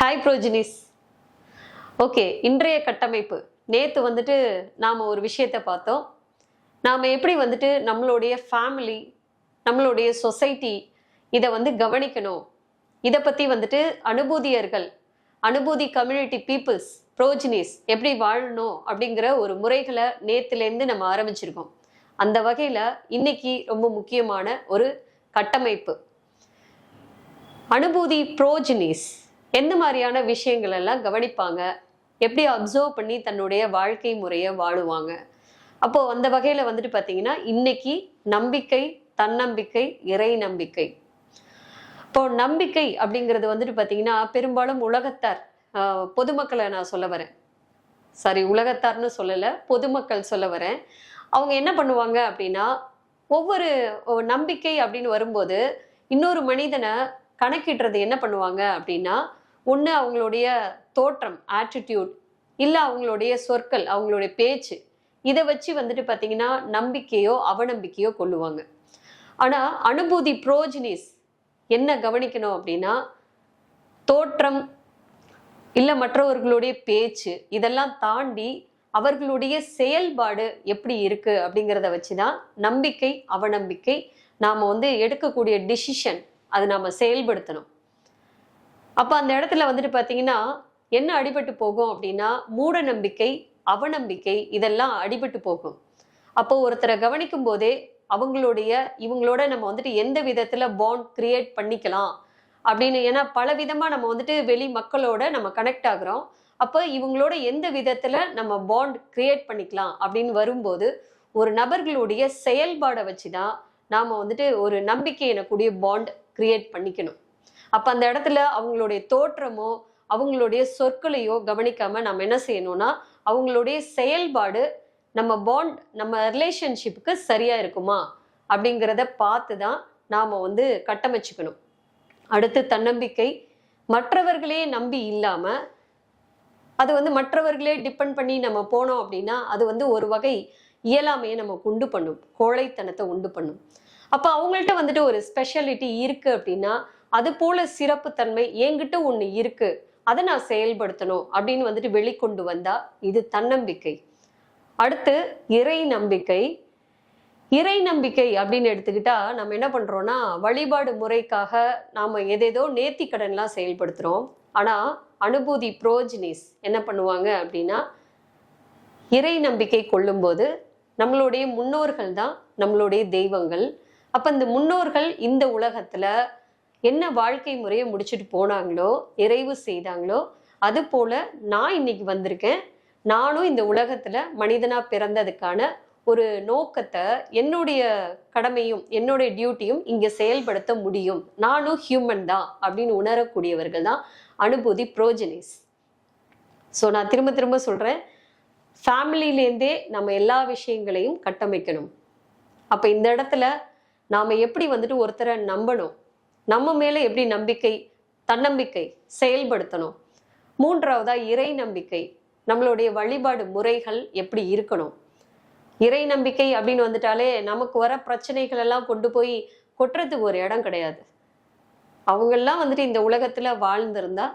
Hi ப்ரோஜினிஸ் okay இன்றைய கட்டமைப்பு. நேற்று வந்துட்டு நாம் ஒரு விஷயத்தை பார்த்தோம். நாம் எப்படி வந்துட்டு நம்மளுடைய ஃபேமிலி நம்மளுடைய சொசைட்டி இதை வந்து கவனிக்கணும். இதை பற்றி வந்துட்டு அனுபூதியர்கள் அனுபூதி கம்யூனிட்டி பீப்புள்ஸ் ப்ரோஜினிஸ் எப்படி வாழணும் அப்படிங்கிற ஒரு முறைகளை நேற்றுலேருந்து நம்ம ஆரம்பிச்சிருக்கோம். அந்த வகையில் இன்னைக்கு ரொம்ப முக்கியமான ஒரு கட்டமைப்பு. அனுபூதி ப்ரோஜினிஸ் எந்த மாதிரியான விஷயங்கள் எல்லாம் கவனிப்பாங்க? எப்படி அப்சர்வ் பண்ணி தன்னுடைய வாழ்க்கை முறையை வாழுவாங்க? அப்போ அந்த வகையில வந்துட்டு பார்த்தீங்கன்னா இன்னைக்கு நம்பிக்கை தன்னம்பிக்கை இறை நம்பிக்கை. இப்போ நம்பிக்கை அப்படிங்கிறது வந்துட்டு பாத்தீங்கன்னா பெரும்பாலும் உலகத்தார் பொதுமக்களை நான் சொல்ல வரேன். சாரி உலகத்தார்னு சொல்லலை பொதுமக்கள் சொல்ல வரேன். அவங்க என்ன பண்ணுவாங்க அப்படின்னா ஒவ்வொரு நம்பிக்கை அப்படின்னு வரும்போது இன்னொரு மனிதனை கணக்கிடுறது என்ன பண்ணுவாங்க அப்படின்னா ஒன்று அவங்களுடைய தோற்றம் ஆட்டிடியூட் இல்லை அவங்களுடைய சொற்கள் அவங்களுடைய பேச்சு. இதை வச்சு வந்துட்டு பார்த்தீங்கன்னா நம்பிக்கையோ அவநம்பிக்கையோ கொள்ளுவாங்க. ஆனால் அனுபூதி ப்ரோஜினிஸ் என்ன கவனிக்கணும் அப்படின்னா தோற்றம் இல்லை மற்றவர்களுடைய பேச்சு இதெல்லாம் தாண்டி அவர்களுடைய செயல்பாடு எப்படி இருக்கு அப்படிங்கிறத வச்சு தான் நம்பிக்கை அவநம்பிக்கை நாம் வந்து எடுக்கக்கூடிய டிசிஷன் அது நாம் செயல்படுத்தணும். அப்போ அந்த இடத்துல வந்துட்டு பார்த்தீங்கன்னா என்ன அடிபட்டு போகும் அப்படின்னா மூட நம்பிக்கை அவநம்பிக்கை இதெல்லாம் அடிபட்டு போகும். அப்போ ஒருத்தரை கவனிக்கும் போதே அவங்களுடைய இவங்களோட நம்ம வந்துட்டு எந்த விதத்துல பாண்ட் கிரியேட் பண்ணிக்கலாம் அப்படின்னு ஏன்னா பல விதமா நம்ம வந்துட்டு வெளி மக்களோட நம்ம கனெக்ட் ஆகுறோம். அப்போ இவங்களோட எந்த விதத்துல நம்ம பாண்ட் கிரியேட் பண்ணிக்கலாம் அப்படின்னு வரும்போது ஒரு நபர்களுடைய செயல்பாடை வச்சுதான் நாம வந்துட்டு ஒரு நம்பிக்கை எனக்கூடிய பாண்ட் கிரியேட் பண்ணிக்கணும். அப்ப அந்த இடத்துல அவங்களுடைய தோற்றமோ அவங்களுடைய சொற்களையோ கவனிக்காம நம்ம என்ன செய்யணும்னா அவங்களுடைய செயல்பாடு நம்ம பாண்ட் நம்ம ரிலேஷன்ஷிப்புக்கு சரியா இருக்குமா அப்படிங்கிறத பார்த்து தான் நாம வந்து கட்டமைச்சுக்கணும். அடுத்து தன்னம்பிக்கை. மற்றவர்களே நம்பி இல்லாம அது வந்து மற்றவர்களே டிபெண்ட் பண்ணி நம்ம போனோம் அப்படின்னா அது வந்து ஒரு வகை இயலாமையை நமக்கு உண்டு பண்ணும். கோழைத்தனத்தை உண்டு பண்ணும். அப்போ அவங்கள்ட்ட வந்துட்டு ஒரு ஸ்பெஷாலிட்டி இருக்கு அப்படின்னா அது போல சிறப்புத்தன்மை என்கிட்ட ஒன்று இருக்கு. அதை நான் செயல்படுத்தணும் அப்படின்னு வந்துட்டு வெளிக்கொண்டு வந்தா இது தன்னம்பிக்கை. அடுத்து இறை நம்பிக்கை. இறை நம்பிக்கை அப்படின்னு எடுத்துக்கிட்டா நம்ம என்ன பண்றோம்னா வழிபாடு முறைக்காக நாம எதேதோ நேர்த்தி கடன்லாம் செயல்படுத்துறோம். ஆனா அனுபூதி ப்ரோஜினிஸ் என்ன பண்ணுவாங்க அப்படின்னா இறை நம்பிக்கை கொள்ளும்போது நம்மளுடைய முன்னோர்கள் தான் நம்மளுடைய தெய்வங்கள். அப்ப இந்த முன்னோர்கள் இந்த உலகத்துல என்ன வாழ்க்கை முறையை முடிச்சுட்டு போனாங்களோ நிறைவு செய்தாங்களோ அது போல நான் இன்னைக்கு வந்திருக்கேன். நானும் இந்த உலகத்துல மனிதனா பிறந்ததுக்கான ஒரு நோக்கத்தை என்னுடைய கடமையும் என்னுடைய டியூட்டியும் இங்க செயல்படுத்த முடியும். நானும் ஹியூமன் தான் அப்படின்னு உணரக்கூடியவர்கள் தான் அனுபூதி ப்ரோஜனிஸ். ஸோ நான் திரும்ப திரும்ப சொல்றேன் ஃபேமிலியிலேருந்தே நம்ம எல்லா விஷயங்களையும் கட்டமைக்கணும். அப்ப இந்த இடத்துல நாம எப்படி வந்துட்டு ஒருத்தரை நம்பணும்? நம்ம மேலே எப்படி நம்பிக்கை தன்னம்பிக்கை செயல்படுத்தணும்? மூன்றாவதா இறை நம்பிக்கை. நம்மளுடைய வழிபாடு முறைகள் எப்படி இருக்கணும்? இறை நம்பிக்கை அப்படின்னு வந்துட்டாலே நமக்கு வர பிரச்சனைகள் எல்லாம் கொண்டு போய் கொட்டுறதுக்கு ஒரு இடம் கிடையாது. அவங்கெல்லாம் வந்துட்டு இந்த உலகத்துல வாழ்ந்திருந்தா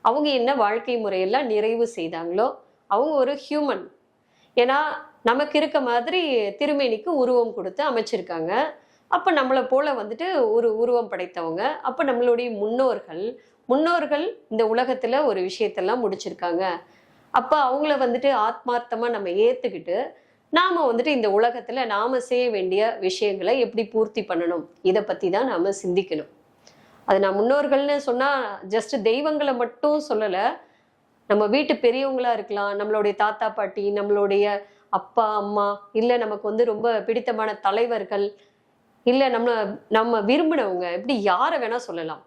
அவங்க என்ன வாழ்க்கை முறையெல்லாம் நிறைவு செய்தாங்களோ அவங்க ஒரு ஹியூமன் ஏன்னா நமக்கு இருக்க மாதிரி திருமேனிக்கு உருவம் கொடுத்து அமைச்சிருக்காங்க. அப்போ நம்மளை போல வந்துட்டு ஒரு உருவம் படைத்தவங்க. அப்போ நம்மளுடைய முன்னோர்கள் முன்னோர்கள் இந்த உலகத்தில் ஒரு விஷயத்தெல்லாம் முடிச்சிருக்காங்க. அப்போ அவங்கள வந்துட்டு ஆத்மார்த்தமாக நம்ம ஏற்றுக்கிட்டு நாம் வந்துட்டு இந்த உலகத்தில் நாம் செய்ய வேண்டிய விஷயங்களை எப்படி பூர்த்தி பண்ணணும்? இதை பற்றி தான் நாம் சிந்திக்கணும். அது நான் முன்னோர்கள்னு சொன்னால் ஜஸ்ட் தெய்வங்களை மட்டும் சொல்லலை. நம்ம வீட்டு பெரியவங்களா இருக்கலாம். நம்மளுடைய தாத்தா பாட்டி நம்மளுடைய அப்பா அம்மா இல்லை நமக்கு வந்து ரொம்ப பிடித்தமான தலைவர்கள் இல்லை நம்ம நம்ம விரும்பினவங்க இப்படி யாரை வேணா சொல்லலாம்.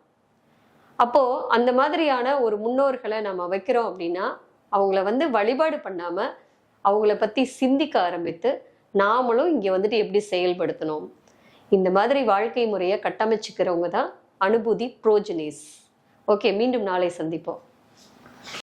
அப்போ அந்த மாதிரியான ஒரு முன்னோர்களை நம்ம வைக்கிறோம் அப்படின்னா அவங்கள வந்து வழிபாடு பண்ணாம அவங்கள பத்தி சிந்திக்க ஆரம்பித்து நாமளும் இங்கே வந்துட்டு எப்படி செயல்படுத்தணும். இந்த மாதிரி வாழ்க்கை முறையை கட்டமைச்சுக்கிறவங்க தான் அனுபூதி ப்ரோஜனிஸ். ஓகே மீண்டும் நாளை சந்திப்போம்.